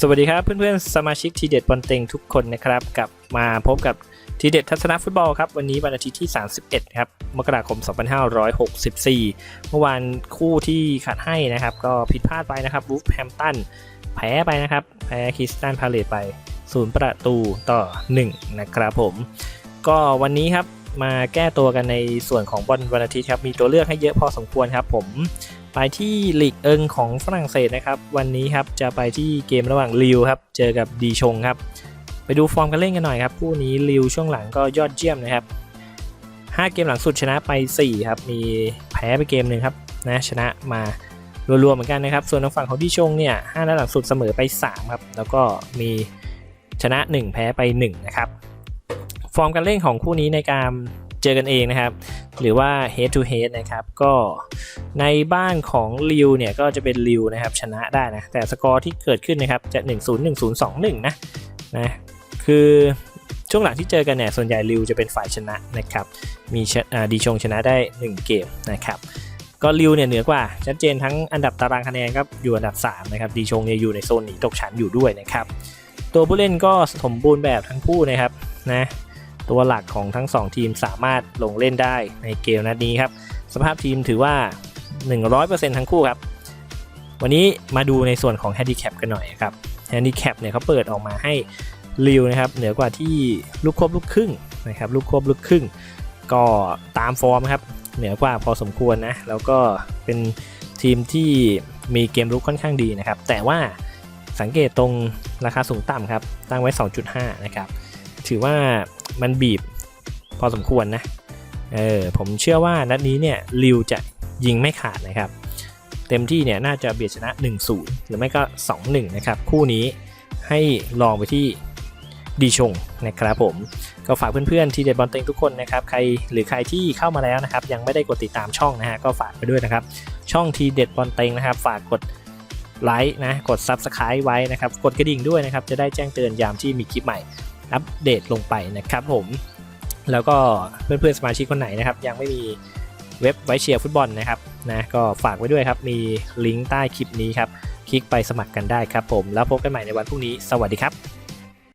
สวัสดีครับเพื่อนๆสมาชิกทีเด็ดบอลเต็งทุกคนนะครับกลับมาพบกับทีเด็ดทัศนฟุตบอลครับวันนี้วันอาทิตย์ที่ 31ครับมกราคม 2564 เมื่อวานคู่ที่ขาดให้นะครับ ก็ผิดพลาดไปนะครับวูฟแฮมตันแพ้ไปนะครับแพ้คริสตันพาเลตไป 0 ประตูต่อ 1 นะครับผม ก็วันนี้ครับมาแก้ตัวกันในส่วนของบอลวันอาทิตย์ครับมีตัวเลือกให้เยอะพอสมควรครับผม ไปที่ลีกเอิงของฝรั่งเศสนะครับ วันนี้ครับจะไปที่เกมระหว่างลิวครับ เจอกับดีชงครับ ไปดูฟอร์มการเล่นกันหน่อยครับคู่นี้ลิวช่วงหลังก็ยอดเยี่ยมนะครับ 5 เกมหลังสุดชนะไป 4 ครับ มีแพ้ไปเกมหนึ่งครับนะชนะมารัวๆเหมือนกันนะครับ ส่วนทางฝั่งของดีชงเนี่ย5นัดหลังสุดเสมอไป 3 ครับ แล้วก็มีชนะ 1 แพ้ไป 1 นะครับ ฟอร์มการเล่นของคู่นี้ในการ เจอกันเองนะครับ หรือว่า head to head นะครับก็ในบ้านของริวเนี่ยก็จะเป็นริวนะครับชนะได้นะ แต่สกอร์ที่เกิดขึ้นนะครับจะ 1 0 1 0 2 1 นะนะคือช่วงหลังที่เจอกันเนี่ยส่วนใหญ่ริวจะเป็นฝ่ายชนะนะครับมีชดีชงชนะได้ 1 เกมนะครับก็ริวเนี่ยเหนือกว่าชัดเจนทั้งอันดับตารางคะแนนครับอยู่อันดับ3นะครับดีชงเนี่ยอยู่ในโซนหนีตกชั้นอยู่ด้วยนะครับตัวผู้เล่นก็สมบูรณ์แบบทั้งคู่นะครับนะ ตัวหลักของทั้ง 2 ทีมสามารถลงเล่นได้ในเกมนัดนี้ครับ สภาพทีมถือว่า 100%ทั้งคู่ครับ วันนี้มาดูในส่วนของ Handicap กันหน่อยครับ Handicap เนี่ยเขาเปิดออกมาให้ริวนะครับเหนือกว่าที่ลูกควบลูกครึ่งนะครับลูกควบลูกครึ่ง ก็ตามฟอร์มครับเหนือกว่าพอสมควรนะแล้วก็เป็นทีมที่มีเกมรุกค่อนข้างดีนะครับ แต่ว่าสังเกตตรงราคาสูงต่ำครับตั้งไว้ 2.5 นะครับ ถือว่า มันบีบพอสมควรนะ เออผมเชื่อว่านัดนี้เนี่ยริวจะยิงไม่ขาดนะครับ เต็มที่เนี่ยน่าจะเบียดชนะ 1-0 หรือไม่ก็ 2-1 นะครับ คู่นี้ให้ลองไปที่ดีชงนะครับผมก็ฝากเพื่อนๆที่เด็ดบอลเต็งทุกคนนะครับใครหรือใครที่เข้ามาแล้วนะครับ ยังไม่ได้กดติดตามช่องนะฮะก็ฝากไปด้วยนะครับ ช่องทีเด็ดบอลเต็งนะครับ ฝากกดไลค์นะกด Subscribe ไว้นะครับ กดกระดิ่งด้วยนะครับ จะได้แจ้งเตือนยามที่มีคลิปใหม่ อัปเดตลงไปนะครับผมแล้วก็เพื่อนๆสมาชิกคนไหนนะครับ ยังไม่มีเว็บไว้เชียร์ฟุตบอลนะครับนะก็ฝากไว้ด้วยครับ มีลิงก์ใต้คลิปนี้ครับ คลิกไปสมัครกันได้ครับผม แล้วพบกันใหม่ในวันพรุ่งนี้ สวัสดีครับ